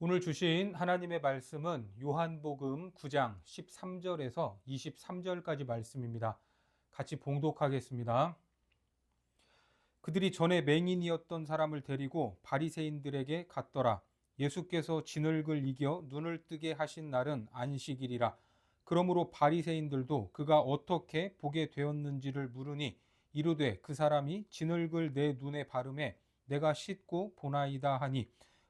오늘 주신 하나님의 말씀은 요한복음 9장 13절에서 23절까지 말씀입니다. 같이 봉독하겠습니다. 그들이 전에 맹인이었던 사람을 데리고 바리새인들에게 갔더라. 예수께서 진흙을 이겨 눈을 뜨게 하신 날은 안식일이라. 그러므로 바리새인들도 그가 어떻게 보게 되었는지를 물으니 이르되 그 사람이 진흙을 내 눈에 바르매 내가 씻고 보나이다 하니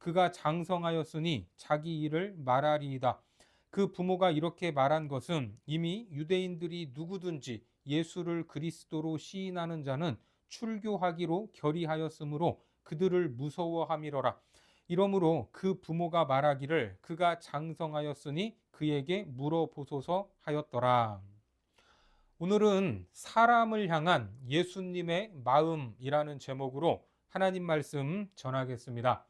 그가 장성하였으니 자기 일을 말하리이다. 그 부모가 이렇게 말한 것은 이미 유대인들이 누구든지 예수를 그리스도로 시인하는 자는 출교하기로 결의하였으므로 그들을 무서워함이로라. 이러므로 그 부모가 말하기를 그가 장성하였으니 그에게 물어보소서 하였더라. 오늘은 사람을 향한 예수님의 마음이라는 제목으로 하나님 말씀 전하겠습니다.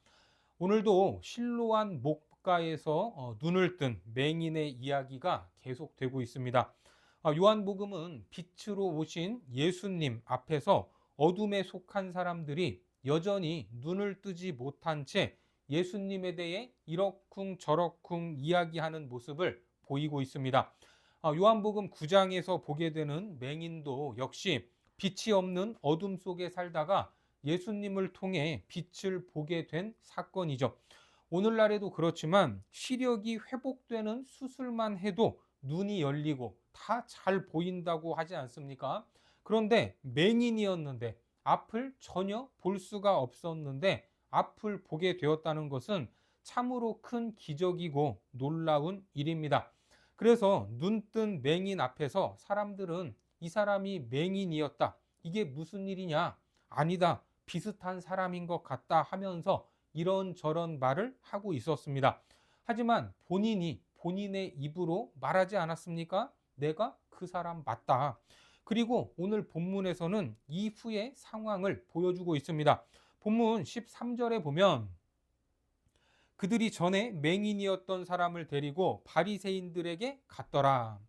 오늘도 실로한 목가에서 어, 눈을 뜬 맹인의 이야기가 계속되고 있습니다. 아, 요한복음은 빛으로 오신 예수님 앞에서 어둠에 속한 사람들이 여전히 눈을 뜨지 못한 채 예수님에 대해 이러쿵 저러쿵 이야기하는 모습을 보이고 있습니다. 아, 요한복음 9장에서 보게 되는 맹인도 역시 빛이 없는 어둠 속에 살다가 예수님을 통해 빛을 보게 된 사건이죠. 오늘날에도 그렇지만 시력이 회복되는 수술만 해도 눈이 열리고 다 잘 보인다고 하지 않습니까? 그런데 맹인이었는데 앞을 전혀 볼 수가 없었는데 앞을 보게 되었다는 것은 참으로 큰 기적이고 놀라운 일입니다. 그래서 눈뜬 맹인 앞에서 사람들은 이 사람이 맹인이었다. 이게 무슨 일이냐? 아니다. 비슷한 사람인 것 같다 하면서 이런저런 말을 하고 있었습니다. 하지만 본인이 본인의 입으로 말하지 않았습니까? 내가 그 사람 맞다. 그리고 오늘 본문에서는 이후의 상황을 보여주고 있습니다. 본문 13절에 보면 그들이 전에 맹인이었던 사람을 데리고 바리새인들에게 갔더라.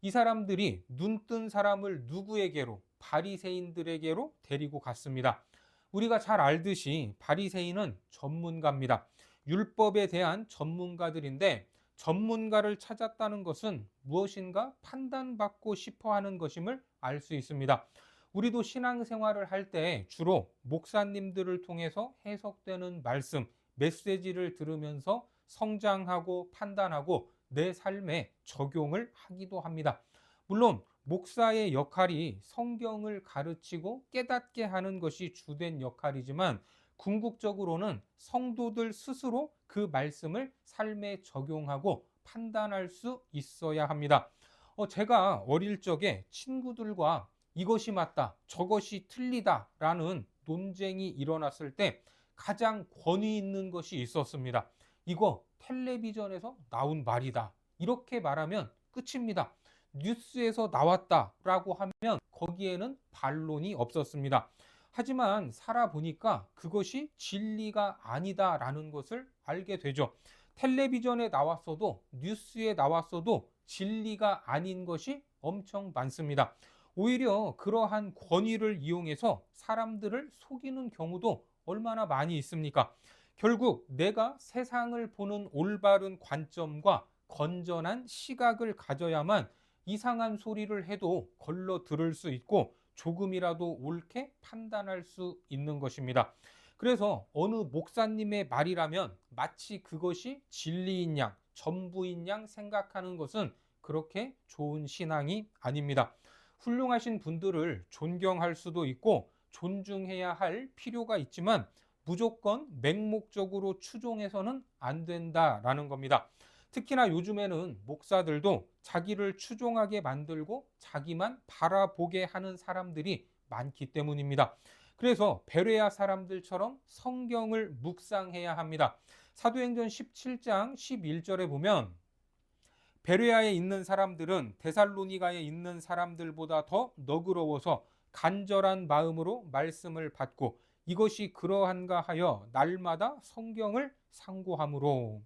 이 사람들이 눈 뜬 사람을 누구에게로 바리새인들에게로 데리고 갔습니다. 우리가 잘 알듯이 바리새인은 전문가입니다. 율법에 대한 전문가들인데 전문가를 찾았다는 것은 무엇인가 판단받고 싶어 하는 것임을 알 수 있습니다. 우리도 신앙생활을 할 때 주로 목사님들을 통해서 해석되는 말씀, 메시지를 들으면서 성장하고 판단하고 내 삶에 적용을 하기도 합니다. 물론 목사의 역할이 성경을 가르치고 깨닫게 하는 것이 주된 역할이지만 궁극적으로는 성도들 스스로 그 말씀을 삶에 적용하고 판단할 수 있어야 합니다. 어, 제가 어릴 적에 친구들과 이것이 맞다, 저것이 틀리다 라는 논쟁이 일어났을 때 가장 권위 있는 것이 있었습니다. 이거 텔레비전에서 나온 말이다. 이렇게 말하면 끝입니다. 뉴스에서 나왔다라고 하면 거기에는 반론이 없었습니다. 하지만 살아보니까 그것이 진리가 아니다라는 것을 알게 되죠. 텔레비전에 나왔어도 뉴스에 나왔어도 진리가 아닌 것이 엄청 많습니다. 오히려 그러한 권위를 이용해서 사람들을 속이는 경우도 얼마나 많이 있습니까? 결국 내가 세상을 보는 올바른 관점과 건전한 시각을 가져야만 이상한 소리를 해도 걸러 들을 수 있고 조금이라도 옳게 판단할 수 있는 것입니다. 그래서 어느 목사님의 말이라면 마치 그것이 진리인 양 전부인 양 생각하는 것은 그렇게 좋은 신앙이 아닙니다. 훌륭하신 분들을 존경할 수도 있고 존중해야 할 필요가 있지만 무조건 맹목적으로 추종해서는 안 된다라는 겁니다. 특히나 요즘에는 목사들도 자기를 추종하게 만들고 자기만 바라보게 하는 사람들이 많기 때문입니다. 그래서 베레아 사람들처럼 성경을 묵상해야 합니다. 사도행전 17장 11절에 보면 베레아에 있는 사람들은 데살로니가에 있는 사람들보다 더 너그러워서 간절한 마음으로 말씀을 받고 이것이 그러한가 하여 날마다 성경을 상고함으로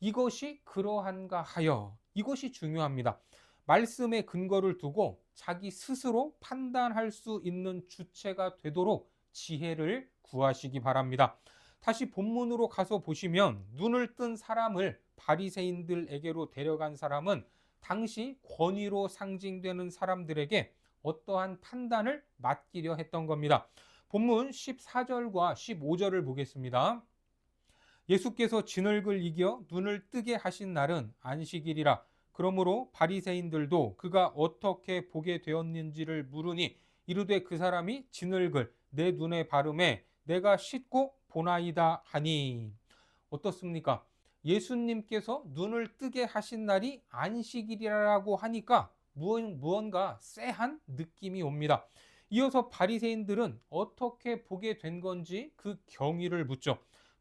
이것이 그러한가 하여 이것이 중요합니다. 말씀의 근거를 두고 자기 스스로 판단할 수 있는 주체가 되도록 지혜를 구하시기 바랍니다. 다시 본문으로 가서 보시면 눈을 뜬 사람을 바리새인들에게로 데려간 사람은 당시 권위로 상징되는 사람들에게 어떠한 판단을 맡기려 했던 겁니다. 본문 14절과 15절을 보겠습니다. 예수께서 진흙을 이겨 눈을 뜨게 하신 날은 안식일이라 그러므로 바리새인들도 그가 어떻게 보게 되었는지를 물으니 이르되 그 사람이 진흙을 내 눈에 바르매 내가 씻고 보나이다 하니 어떻습니까? 예수님께서 눈을 뜨게 하신 날이 안식일이라고 하니까 무언가 쎄한 느낌이 옵니다. 이어서 바리새인들은 어떻게 보게 된 건지 그 경위를 묻죠.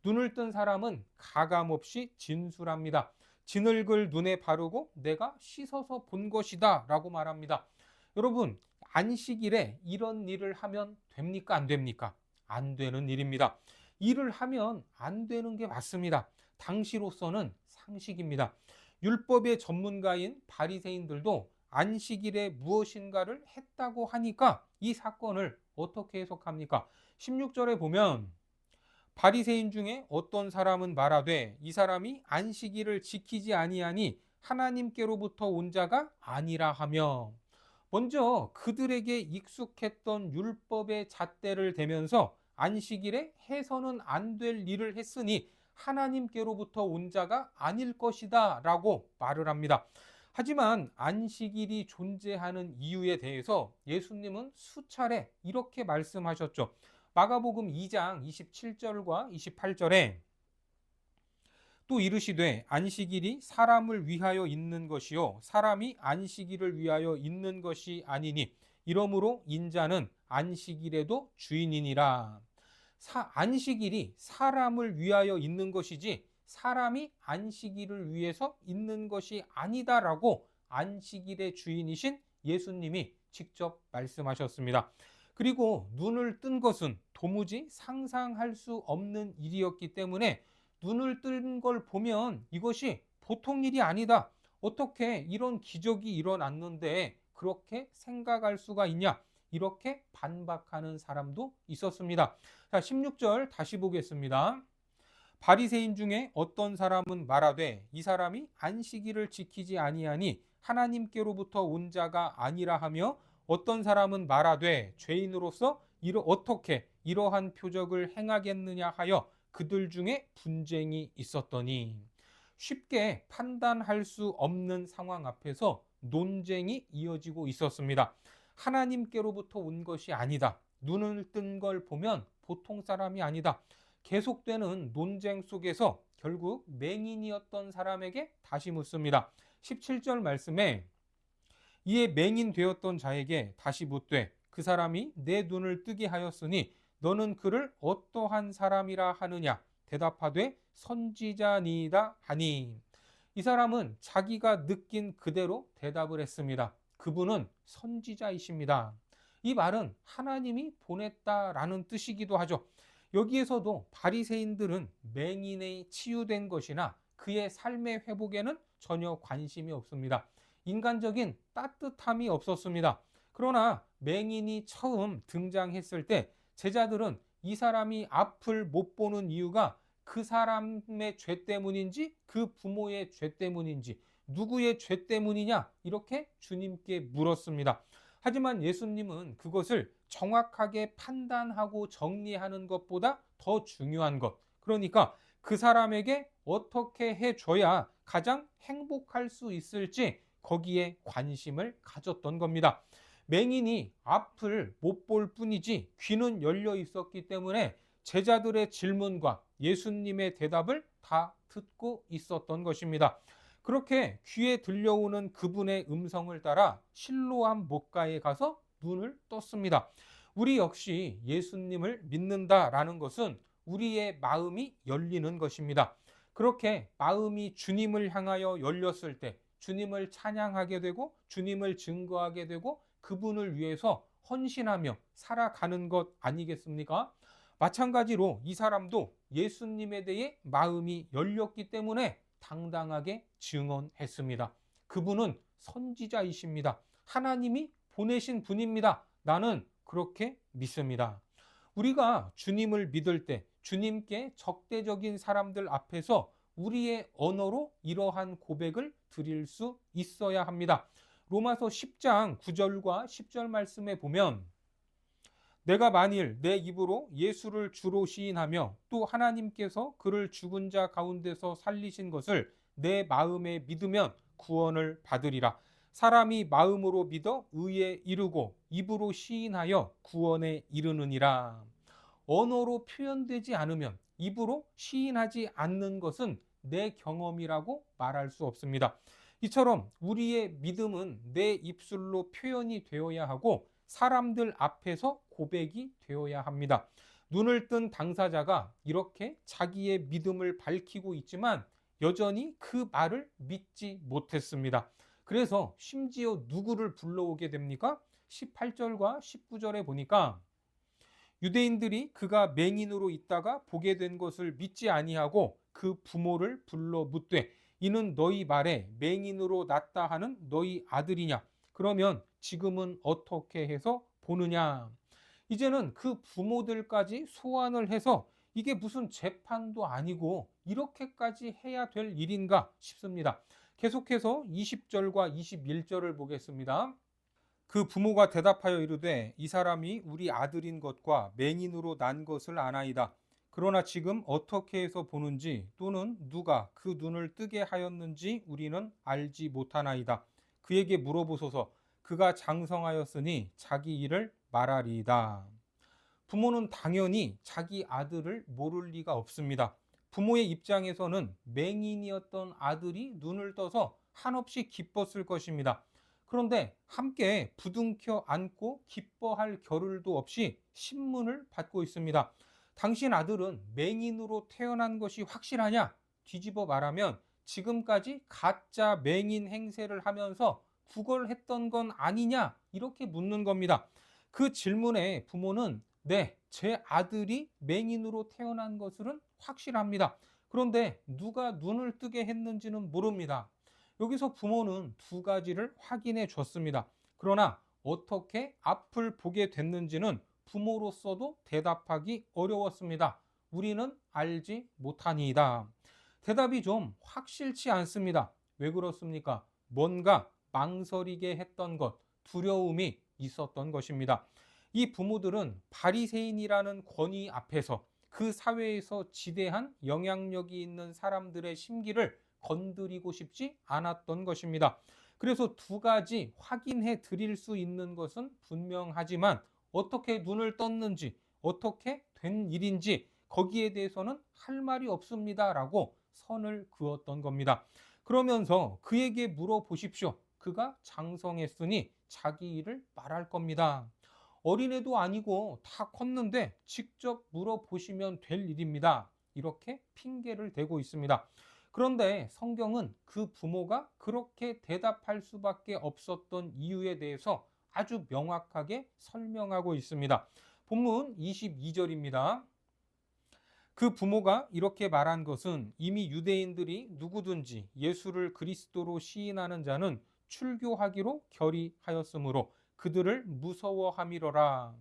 눈을 뜬 사람은 가감없이 진술합니다. 진흙을 눈에 바르고 내가 씻어서 본 것이다 라고 말합니다. 여러분, 안식일에 이런 일을 하면 됩니까? 안 됩니까? 안 되는 일입니다. 일을 하면 안 되는 게 맞습니다. 당시로서는 상식입니다. 율법의 전문가인 바리새인들도 안식일에 무엇인가를 했다고 하니까 이 사건을 어떻게 해석합니까? 16절에 보면 바리새인 중에 어떤 사람은 말하되 이 사람이 안식일을 지키지 아니하니 하나님께로부터 온 자가 아니라 하며 먼저 그들에게 익숙했던 율법의 잣대를 대면서 안식일에 해서는 안 될 일을 했으니 하나님께로부터 온 자가 아닐 것이다 라고 말을 합니다. 하지만 안식일이 존재하는 이유에 대해서 예수님은 수차례 이렇게 말씀하셨죠. 마가복음 2장 27절과 28절에 또 이르시되 안식일이 사람을 위하여 있는 것이요 사람이 안식일을 위하여 있는 것이 아니니 이러므로 인자는 안식일에도 주인이니라. 사, 안식일이 사람을 위하여 있는 것이지 사람이 안식일을 위해서 있는 것이 아니다라고 안식일의 주인이신 예수님이 직접 말씀하셨습니다. 그리고 눈을 뜬 것은 도무지 상상할 수 없는 일이었기 때문에 눈을 뜬 걸 보면 이것이 보통 일이 아니다. 어떻게 이런 기적이 일어났는데 그렇게 생각할 수가 있냐? 이렇게 반박하는 사람도 있었습니다. 자, 16절 다시 보겠습니다. 바리새인 중에 어떤 사람은 말하되 이 사람이 안식일을 지키지 아니하니 하나님께로부터 온 자가 아니라 하며 어떤 사람은 말하되 죄인으로서 이러 어떻게 이러한 표적을 행하겠느냐 하여 그들 중에 분쟁이 있었더니 쉽게 판단할 수 없는 상황 앞에서 논쟁이 이어지고 있었습니다. 하나님께로부터 온 것이 아니다. 눈을 뜬 걸 보면 보통 사람이 아니다. 계속되는 논쟁 속에서 결국 맹인이었던 사람에게 다시 묻습니다. 17절 말씀에 이에 맹인 되었던 자에게 다시 묻되 그 사람이 내 눈을 뜨게 하였으니 너는 그를 어떠한 사람이라 하느냐 대답하되 선지자니이다 하니 이 사람은 자기가 느낀 그대로 대답을 했습니다. 그분은 선지자이십니다. 이 말은 하나님이 보냈다라는 뜻이기도 하죠. 여기에서도 바리새인들은 맹인의 치유된 것이나 그의 삶의 회복에는 전혀 관심이 없습니다. 인간적인 따뜻함이 없었습니다. 그러나 맹인이 처음 등장했을 때 제자들은 이 사람이 앞을 못 보는 이유가 그 사람의 죄 때문인지 그 부모의 죄 때문인지 누구의 죄 때문이냐 이렇게 주님께 물었습니다. 하지만 예수님은 그것을 정확하게 판단하고 정리하는 것보다 더 중요한 것. 그러니까 그 사람에게 어떻게 해줘야 가장 행복할 수 있을지 거기에 관심을 가졌던 겁니다. 맹인이 앞을 못 볼 뿐이지 귀는 열려 있었기 때문에 제자들의 질문과 예수님의 대답을 다 듣고 있었던 것입니다. 그렇게 귀에 들려오는 그분의 음성을 따라 실로암 목가에 가서 눈을 떴습니다. 우리 역시 예수님을 믿는다라는 것은 우리의 마음이 열리는 것입니다. 그렇게 마음이 주님을 향하여 열렸을 때 주님을 찬양하게 되고 주님을 증거하게 되고 그분을 위해서 헌신하며 살아가는 것 아니겠습니까? 마찬가지로 이 사람도 예수님에 대해 마음이 열렸기 때문에 당당하게 증언했습니다. 그분은 선지자이십니다. 하나님이 보내신 분입니다. 나는 그렇게 믿습니다. 우리가 주님을 믿을 때 주님께 적대적인 사람들 앞에서 우리의 언어로 이러한 고백을 드릴 수 있어야 합니다. 로마서 10장 9절과 10절 말씀에 보면 내가 만일 내 입으로 예수를 주로 시인하며 또 하나님께서 그를 죽은 자 가운데서 살리신 것을 내 마음에 믿으면 구원을 받으리라. 사람이 마음으로 믿어 의에 이르고 입으로 시인하여 구원에 이르느니라. 언어로 표현되지 않으면 입으로 시인하지 않는 것은 내 경험이라고 말할 수 없습니다. 이처럼 우리의 믿음은 내 입술로 표현이 되어야 하고 사람들 앞에서 고백이 되어야 합니다. 눈을 뜬 당사자가 이렇게 자기의 믿음을 밝히고 있지만 여전히 그 말을 믿지 못했습니다. 그래서 심지어 누구를 불러오게 됩니까? 18절과 19절에 보니까 유대인들이 그가 맹인으로 있다가 보게 된 것을 믿지 아니하고 그 부모를 불러 묻되 이는 너희 말에 맹인으로 났다 하는 너희 아들이냐? 그러면 지금은 어떻게 해서 보느냐? 이제는 그 부모들까지 소환을 해서 이게 무슨 재판도 아니고 이렇게까지 해야 될 일인가 싶습니다. 계속해서 20절과 21절을 보겠습니다. 그 부모가 대답하여 이르되 이 사람이 우리 아들인 것과 맹인으로 난 것을 아나이다. 그러나 지금 어떻게 해서 보는지 또는 누가 그 눈을 뜨게 하였는지 우리는 알지 못하나이다. 그에게 물어보소서 그가 장성하였으니 자기 일을 말하리이다. 부모는 당연히 자기 아들을 모를 리가 없습니다. 부모의 입장에서는 맹인이었던 아들이 눈을 떠서 한없이 기뻤을 것입니다. 그런데 함께 부둥켜 안고 기뻐할 겨를도 없이 신문을 받고 있습니다. 당신 아들은 맹인으로 태어난 것이 확실하냐? 뒤집어 말하면 지금까지 가짜 맹인 행세를 하면서 구걸했던 건 아니냐? 이렇게 묻는 겁니다. 그 질문에 부모는 네, 제 아들이 맹인으로 태어난 것은 확실합니다. 그런데 누가 눈을 뜨게 했는지는 모릅니다. 여기서 부모는 두 가지를 확인해 줬습니다. 그러나 어떻게 앞을 보게 됐는지는 부모로서도 대답하기 어려웠습니다. 우리는 알지 못하니이다. 대답이 좀 확실치 않습니다. 왜 그렇습니까? 뭔가 망설이게 했던 것, 두려움이 있었던 것입니다. 이 부모들은 바리새인이라는 권위 앞에서 그 사회에서 지대한 영향력이 있는 사람들의 심기를 건드리고 싶지 않았던 것입니다. 그래서 두 가지 확인해 드릴 수 있는 것은 분명하지만 어떻게 눈을 떴는지 어떻게 된 일인지 거기에 대해서는 할 말이 없습니다라고 선을 그었던 겁니다. 그러면서 그에게 물어보십시오. 그가 장성했으니 자기 일을 말할 겁니다. 어린애도 아니고 다 컸는데 직접 물어보시면 될 일입니다. 이렇게 핑계를 대고 있습니다. 그런데 성경은 그 부모가 그렇게 대답할 수밖에 없었던 이유에 대해서 아주 명확하게 설명하고 있습니다. 본문 22절입니다. 그 부모가 이렇게 말한 것은 이미 유대인들이 누구든지 예수를 그리스도로 시인하는 자는 출교하기로 결의하였으므로 그들을 무서워함이로라.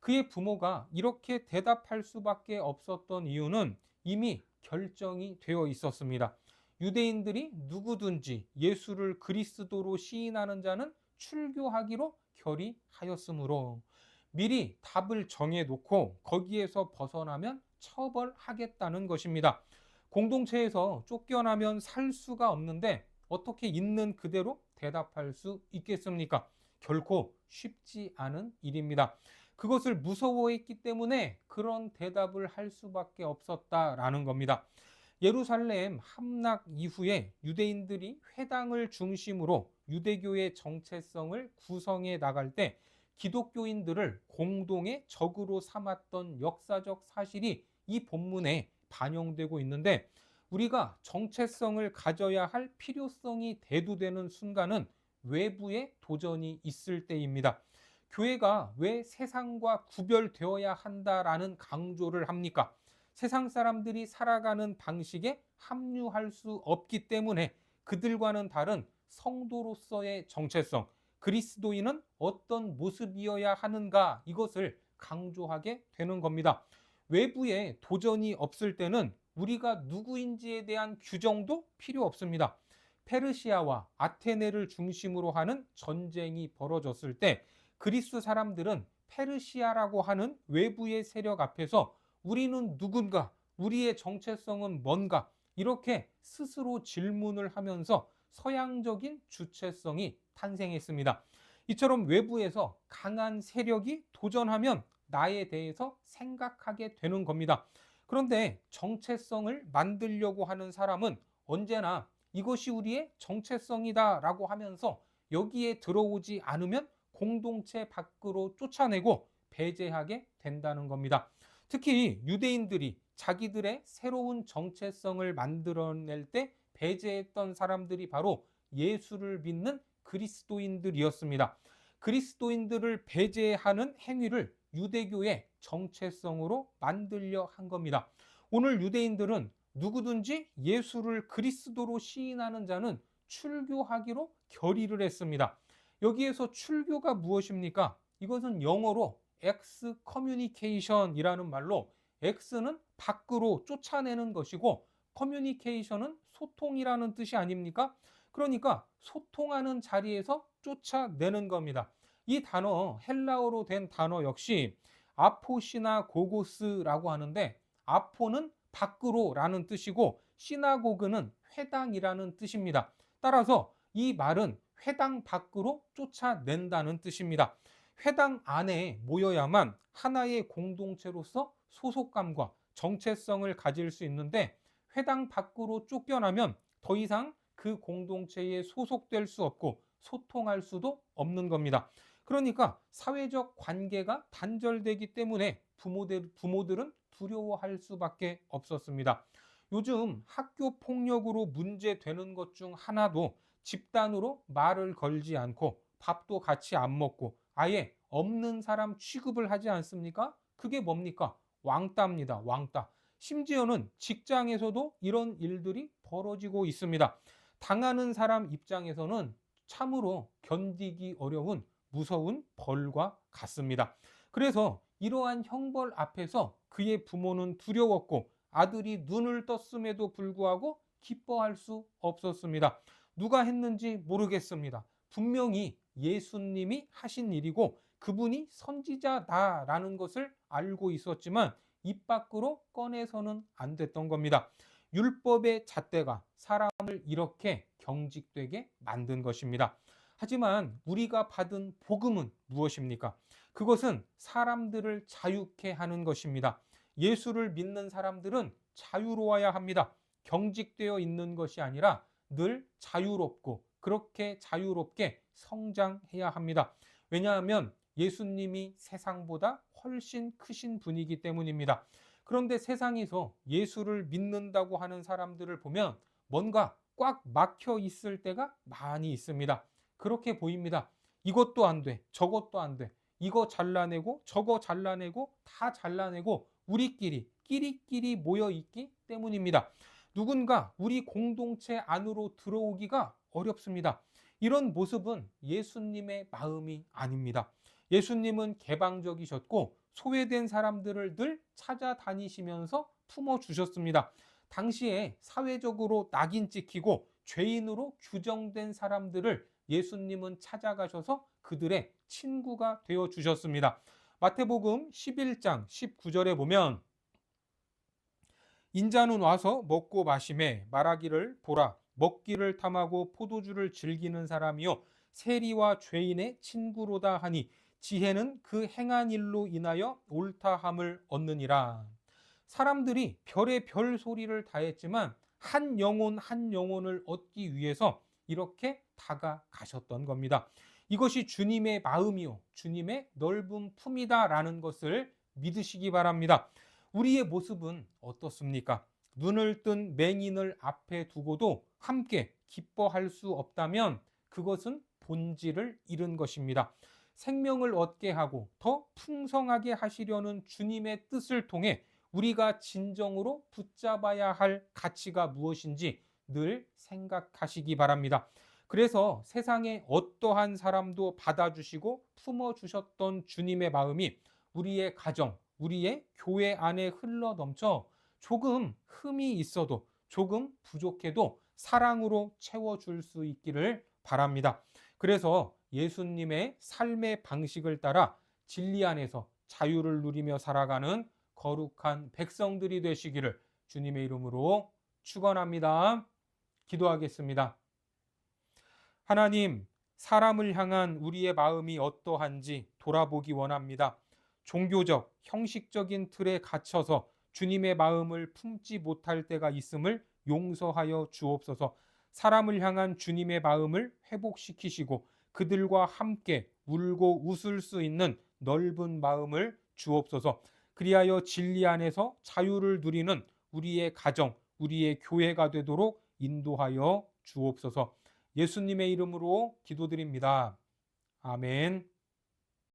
그의 부모가 이렇게 대답할 수밖에 없었던 이유는 이미 결정이 되어 있었습니다. 유대인들이 누구든지 예수를 그리스도로 시인하는 자는 출교하기로 결의하였으므로 미리 답을 정해 놓고 거기에서 벗어나면 처벌하겠다는 것입니다. 공동체에서 쫓겨나면 살 수가 없는데 어떻게 있는 그대로 대답할 수 있겠습니까? 결코 쉽지 않은 일입니다. 그것을 무서워했기 때문에 그런 대답을 할 수밖에 없었다라는 겁니다. 예루살렘 함락 이후에 유대인들이 회당을 중심으로 유대교의 정체성을 구성해 나갈 때 기독교인들을 공동의 적으로 삼았던 역사적 사실이 이 본문에 반영되고 있는데 우리가 정체성을 가져야 할 필요성이 대두되는 순간은 외부의 도전이 있을 때입니다. 교회가 왜 세상과 구별되어야 한다라는 강조를 합니까? 세상 사람들이 살아가는 방식에 합류할 수 없기 때문에 그들과는 다른 성도로서의 정체성, 그리스도인은 어떤 모습이어야 하는가 이것을 강조하게 되는 겁니다. 외부에 도전이 없을 때는 우리가 누구인지에 대한 규정도 필요 없습니다. 페르시아와 아테네를 중심으로 하는 전쟁이 벌어졌을 때 그리스 사람들은 페르시아라고 하는 외부의 세력 앞에서 우리는 누군가, 우리의 정체성은 뭔가 이렇게 스스로 질문을 하면서 서양적인 주체성이 탄생했습니다. 이처럼 외부에서 강한 세력이 도전하면 나에 대해서 생각하게 되는 겁니다. 그런데 정체성을 만들려고 하는 사람은 언제나 이것이 우리의 정체성이다 라고 하면서 여기에 들어오지 않으면 공동체 밖으로 쫓아내고 배제하게 된다는 겁니다. 특히 유대인들이 자기들의 새로운 정체성을 만들어낼 때 배제했던 사람들이 바로 예수를 믿는 그리스도인들이었습니다. 그리스도인들을 배제하는 행위를 유대교의 정체성으로 만들려 한 겁니다. 오늘 유대인들은 누구든지 예수를 그리스도로 시인하는 자는 출교하기로 결의를 했습니다. 여기에서 출교가 무엇입니까? 이것은 영어로 엑스 커뮤니케이션이라는 말로 엑스는 밖으로 쫓아내는 것이고 커뮤니케이션은 소통이라는 뜻이 아닙니까? 그러니까 소통하는 자리에서 쫓아내는 겁니다. 이 단어 헬라어로 된 단어 역시 아포시나 고고스라고 하는데 아포는 밖으로라는 뜻이고 시나고그는 회당이라는 뜻입니다. 따라서 이 말은 회당 밖으로 쫓아낸다는 뜻입니다. 회당 안에 모여야만 하나의 공동체로서 소속감과 정체성을 가질 수 있는데 회당 밖으로 쫓겨나면 더 이상 그 공동체에 소속될 수 없고 소통할 수도 없는 겁니다. 그러니까 사회적 관계가 단절되기 때문에 부모들, 부모들은 두려워할 수밖에 없었습니다. 요즘 학교 폭력으로 문제되는 것 중 하나도 집단으로 말을 걸지 않고 밥도 같이 안 먹고 아예 없는 사람 취급을 하지 않습니까? 그게 뭡니까? 왕따입니다. 왕따. 심지어는 직장에서도 이런 일들이 벌어지고 있습니다. 당하는 사람 입장에서는 참으로 견디기 어려운 무서운 벌과 같습니다. 그래서 이러한 형벌 앞에서 그의 부모는 두려웠고 아들이 눈을 떴음에도 불구하고 기뻐할 수 없었습니다. 누가 했는지 모르겠습니다. 분명히 예수님이 하신 일이고 그분이 선지자다라는 것을 알고 있었지만 입 밖으로 꺼내서는 안 됐던 겁니다. 율법의 잣대가 사람을 이렇게 경직되게 만든 것입니다. 하지만 우리가 받은 복음은 무엇입니까? 그것은 사람들을 자유케 하는 것입니다. 예수를 믿는 사람들은 자유로워야 합니다. 경직되어 있는 것이 아니라 늘 자유롭고 그렇게 자유롭게 성장해야 합니다. 왜냐하면 예수님이 세상보다 훨씬 크신 분이기 때문입니다. 그런데 세상에서 예수를 믿는다고 하는 사람들을 보면 뭔가 꽉 막혀 있을 때가 많이 있습니다. 그렇게 보입니다. 이것도 안 돼. 저것도 안 돼. 이거 잘라내고 저거 잘라내고 다 잘라내고 우리끼리 끼리끼리 모여 있기 때문입니다. 누군가 우리 공동체 안으로 들어오기가 어렵습니다. 이런 모습은 예수님의 마음이 아닙니다. 예수님은 개방적이셨고 소외된 사람들을 늘 찾아다니시면서 품어 주셨습니다. 당시에 사회적으로 낙인 찍히고 죄인으로 규정된 사람들을 예수님은 찾아가셔서 그들의 친구가 되어 주셨습니다. 마태복음 11장 19절에 보면 인자는 와서 먹고 마심에 말하기를 보라 먹기를 탐하고 포도주를 즐기는 사람이요 세리와 죄인의 친구로다 하니 지혜는 그 행한 일로 인하여 옳다함을 얻느니라. 사람들이 별의 별 소리를 다 했지만 한 영혼 한 영혼을 얻기 위해서 이렇게 다가가셨던 겁니다. 이것이 주님의 마음이요 주님의 넓은 품이다라는 것을 믿으시기 바랍니다. 우리의 모습은 어떻습니까? 눈을 뜬 맹인을 앞에 두고도 함께 기뻐할 수 없다면 그것은 본질을 잃은 것입니다. 생명을 얻게 하고 더 풍성하게 하시려는 주님의 뜻을 통해 우리가 진정으로 붙잡아야 할 가치가 무엇인지 늘 생각하시기 바랍니다. 그래서 세상의 어떠한 사람도 받아주시고 품어주셨던 주님의 마음이 우리의 가정, 우리의 교회 안에 흘러 넘쳐 조금 흠이 있어도 조금 부족해도 사랑으로 채워줄 수 있기를 바랍니다. 그래서 예수님의 삶의 방식을 따라 진리 안에서 자유를 누리며 살아가는 거룩한 백성들이 되시기를 주님의 이름으로 축원합니다. 기도하겠습니다. 하나님, 사람을 향한 우리의 마음이 어떠한지 돌아보기 원합니다. 종교적, 형식적인 틀에 갇혀서 주님의 마음을 품지 못할 때가 있음을 용서하여 주옵소서. 사람을 향한 주님의 마음을 회복시키시고 그들과 함께 울고 웃을 수 있는 넓은 마음을 주옵소서. 그리하여 진리 안에서 자유를 누리는 우리의 가정, 우리의 교회가 되도록 인도하여 주옵소서. 예수님의 이름으로 기도드립니다. 아멘.